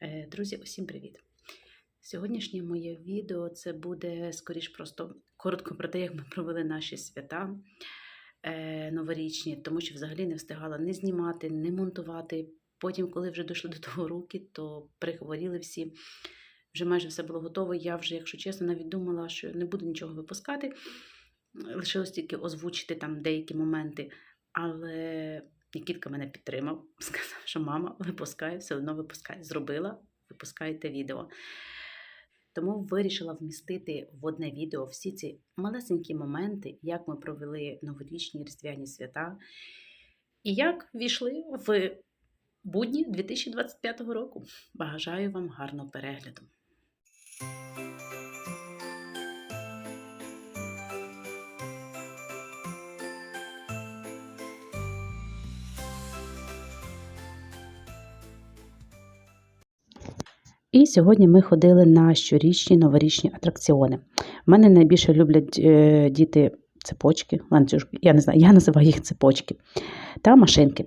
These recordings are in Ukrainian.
Е, Друзі, усім привіт! Сьогоднішнє моє відео це буде скоріш просто коротко про те, як ми провели наші свята е, новорічні, тому що взагалі не встигала не знімати, не монтувати. Потім, коли вже дійшли до того руки, то перехворіли всі. Вже майже все було готово. Я вже, якщо чесно, навіть думала, що не буду нічого випускати. Лишилось тільки озвучити там деякі моменти. Але Нікітка мене підтримав, сказав, що мама випускає, все одно випускає. Зробила, випускаєте відео. Тому вирішила вмістити в одне відео всі ці малесенькі моменти, як ми провели новорічні різдвяні свята, і як війшли в будні 2025 року. Бажаю вам гарного перегляду. І сьогодні ми ходили на щорічні новорічні атракціони. У мене найбільше люблять е, діти цепочки, ланцюжки, я не знаю, я називаю їх цепочки та машинки.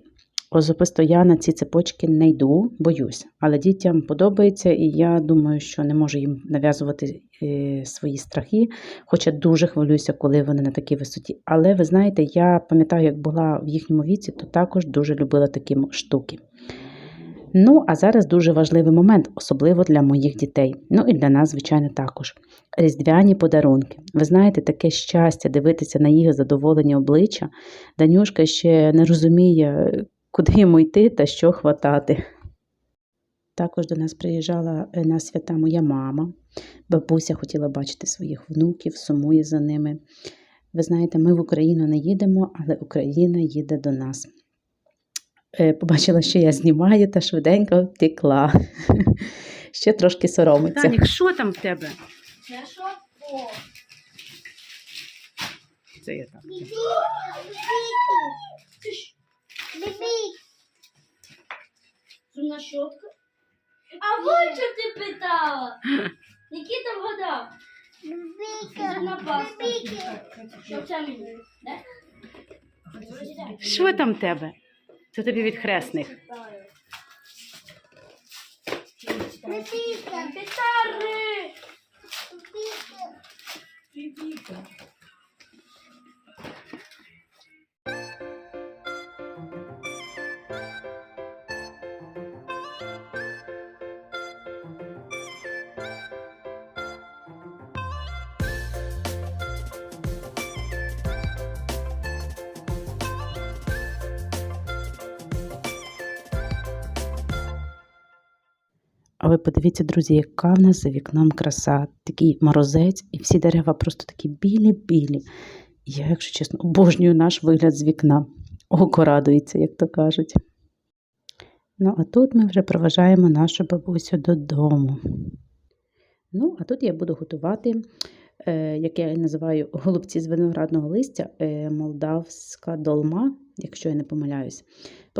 Особисто я на ці цепочки не йду, боюсь, але дітям подобається, і я думаю, що не можу їм нав'язувати е, свої страхи, хоча дуже хвилююся, коли вони на такій висоті. Але ви знаєте, я пам'ятаю, як була в їхньому віці, то також дуже любила такі штуки. Ну, а зараз дуже важливий момент, особливо для моїх дітей. Ну і для нас, звичайно, також. Різдвяні подарунки. Ви знаєте, таке щастя дивитися на їх задоволені обличчя. Данюшка ще не розуміє, куди йому йти та що хватати. Також до нас приїжджала е, на свята моя мама. Бабуся хотіла бачити своїх внуків, сумує за ними. Ви знаєте, ми в Україну не їдемо, але Україна їде до нас. Е, побачила, що я знімаю, та швиденько втекла. Ще трошки соромиться. Танік, що там в тебе? Це що? Це я так. Зубна щотка. А вот що ти питала? Нікіта вгадав. Зубна паста. Що це мені? Що там в тебе? Це тобі від хресних. Гітари! А ви подивіться, друзі, яка в нас за вікном краса, такий морозець, і всі дерева просто такі білі-білі. Я, якщо чесно, обожнюю наш вигляд з вікна. Око радується, як то кажуть. Ну, а тут ми вже проважаємо нашу бабусю додому. Ну, а тут я буду готувати, е, як я називаю голубці з виноградного листя, е, молдавська долма, якщо я не помиляюсь.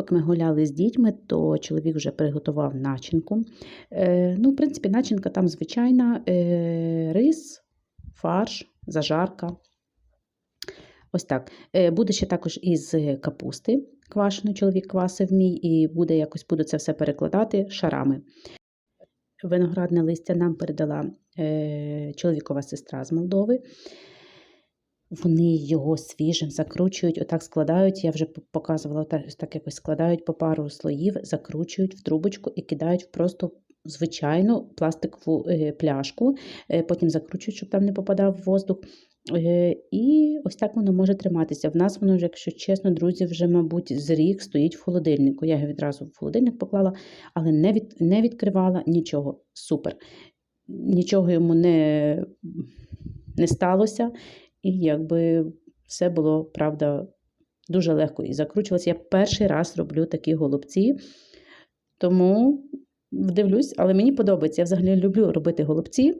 Поки ми гуляли з дітьми, то чоловік вже приготував начинку. Е, ну, в принципі, начинка там звичайна: е, рис, фарш, зажарка. Ось так. Е, Буде ще також із капусти квашеної, чоловік квасив мій, і буде якось буду це все перекладати шарами. Виноградне листя нам передала чоловікова сестра з Молдови. Вони його свіжим закручують, отак складають. Я вже показувала, ось так якось складають по пару слоїв, закручують в трубочку і кидають в просто звичайну пластикову е, пляшку, е, потім закручують, щоб там не попадав воздух. Е, І ось так воно може триматися. В нас воно, якщо чесно, друзі, вже, мабуть, з рік стоїть в холодильнику. Я його відразу в холодильник поклала, але не, від, не відкривала нічого. Супер. Нічого йому не, не сталося. І якби все було, правда, дуже легко і закручувалося. Я перший раз роблю такі голубці, тому дивлюсь, але мені подобається. Я взагалі люблю робити голубці.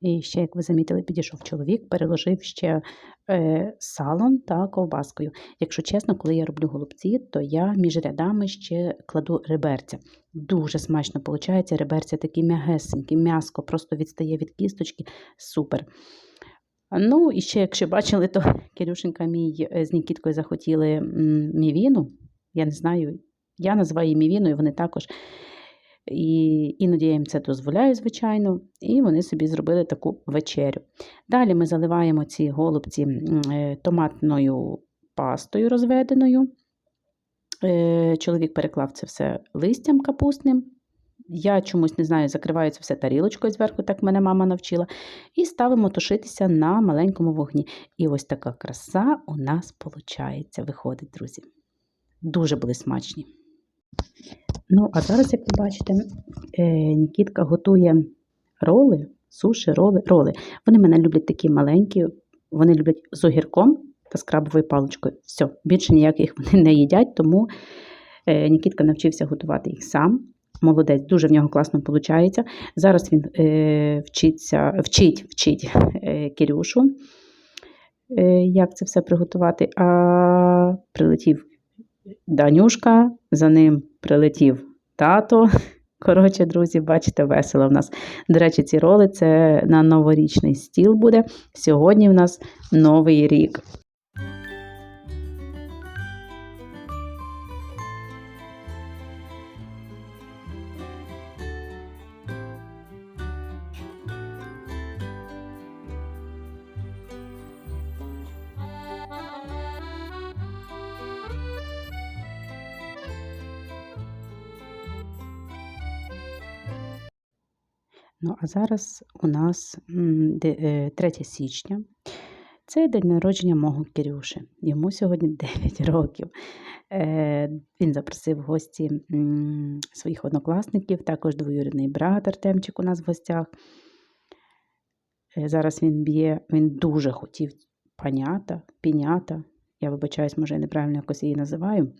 І ще, як ви замітили, підійшов чоловік, переложив ще е, салом та ковбаскою. Якщо чесно, коли я роблю голубці, то я між рядами ще кладу реберця. Дуже смачно виходить. Реберця такі м'ягесенькі, м'яско просто відстає від кісточки. Супер. Ну, і ще, якщо бачили, то Кирюшенька мій е, з Нікіткою захотіли мівіну. Я не знаю, я називаю її мівіною, вони також. І іноді я їм це дозволяю, звичайно, і вони собі зробили таку вечерю. Далі ми заливаємо ці голубці е, томатною пастою розведеною. Е, Чоловік переклав це все листям капустним. Я чомусь не знаю, закриваю це все тарілочкою зверху, так мене мама навчила. І ставимо тушитися на маленькому вогні. І ось така краса у нас виходить, виходить, друзі. Дуже були смачні. Ну, а зараз, як ви бачите, е, Нікітка готує роли, суші, роли, роли. Вони мене люблять такі маленькі, вони люблять з огірком та з крабовою паличкою. Все, більше ніяких вони не їдять, тому е, Нікітка навчився готувати їх сам. Молодець, дуже в нього класно виходить. Зараз він е, вчиться, вчить, вчить Кирюшу, як це все приготувати. А прилетів Данюшка, за ним прилетів тато. Коротше, друзі, бачите, весело в нас. До речі, ці роли це на новорічний стіл буде. Сьогодні в нас новий рік. Ну, а зараз у нас м, де- е, 3 січня. Це день народження мого Кирюши. Йому сьогодні 9 років. Е, Він запросив в гості своїх однокласників, також двоюрідний брат Артемчик у нас в гостях. Е, Зараз він б'є, він дуже хотів панята, пінята. Я вибачаюсь, може, я неправильно якось її називаю.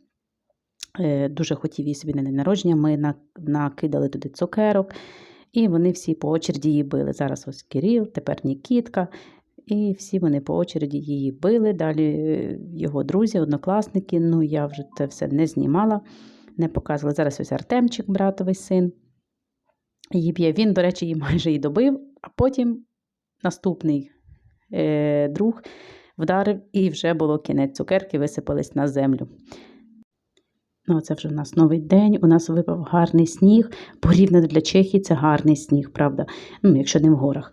Дуже хотів її собі на день народження. Ми накидали туди цукерок. І вони всі по очереді її били. Зараз ось Кирил, тепер Нікітка. І всі вони по очереді її били. Далі е, його друзі, однокласники. Ну, я вже це все не знімала, не показувала. Зараз ось Артемчик, братовий син. Її б'є. Він, до речі, її майже і добив, а потім наступний е, друг вдарив, і вже було кінець. Цукерки висипались на землю. Ну, це вже в нас новий день. У нас випав гарний сніг. Порівняно для Чехії це гарний сніг, правда? Ну, якщо не в горах.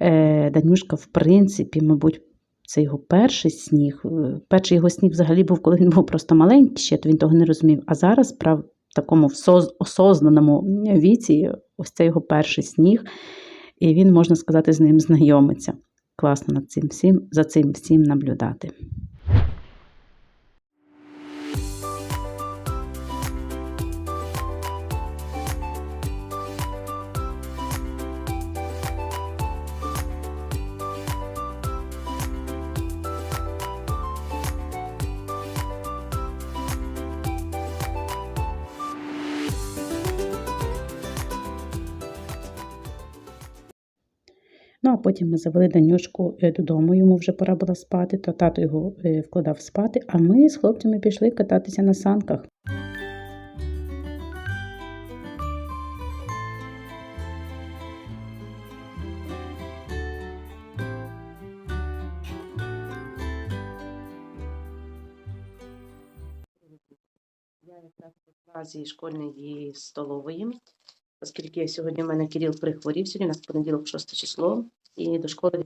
Е, Данюшка, в принципі, мабуть, це його перший сніг. Е, Перший його сніг взагалі був, коли він був просто маленький ще, то він того не розумів. А зараз, прав, в такому осознаному віці, ось це його перший сніг, і він, можна сказати, з ним знайомиться. Класно над цим всім, за цим всім наблюдати. Ну, а потім ми завели Данюшку е, додому, йому вже пора було спати, то тато його е, вкладав спати, а ми з хлопцями пішли кататися на санках. Я якраз прийшла зі школьної столової, оскільки сьогодні в мене Кирил прихворів, сьогодні у нас понеділок 6 число, і до школи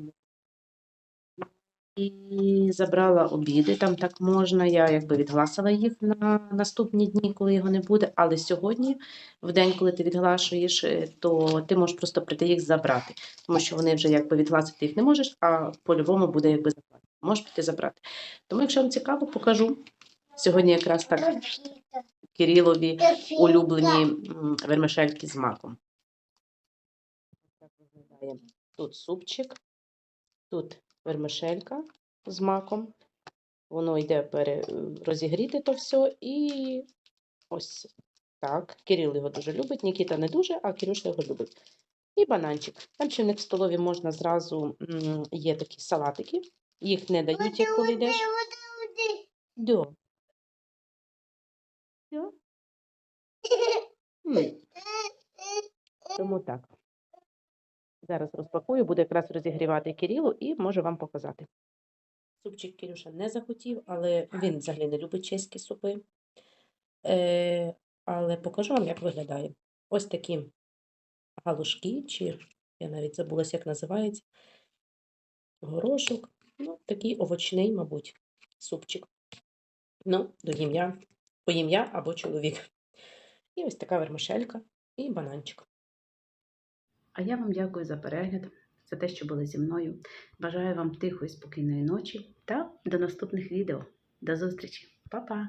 і забрала обіди, там так можна. Я якби відгласила їх на наступні дні, коли його не буде. Але сьогодні, в день, коли ти відглашуєш, е, то ти можеш просто прийти їх забрати, тому що вони вже якби відгласити їх не можеш, а по-любому буде якби забрати. Можеш піти забрати. Тому, якщо вам цікаво, покажу. Сьогодні якраз так Кирилові улюблені вермишельки з маком. Тут супчик, тут вермишелька з маком. Воно йде пере... розігріти то все і ось так. Кирил його дуже любить, Нікіта не дуже, а Кирюша його любить. І бананчик. Там ще в них в столові можна зразу є такі салатики. Їх не дають, як коли йдеш. Дьо. Тому так. Зараз розпакую, буду якраз розігрівати Кирилу і можу вам показати. Супчик Кирюша не захотів, але він взагалі не любить чеські супи. Е, але покажу вам, як виглядає. Ось такі галушки, чи я навіть забулася, як називається. Горошок. Ну, такий овочний, мабуть, супчик. Ну, до ім'я, по ім'я або чоловік. І ось така вермишелька і бананчик. А я вам дякую за перегляд, за те, що були зі мною. Бажаю вам тихої, спокійної ночі та до наступних відео. До зустрічі. Па-па!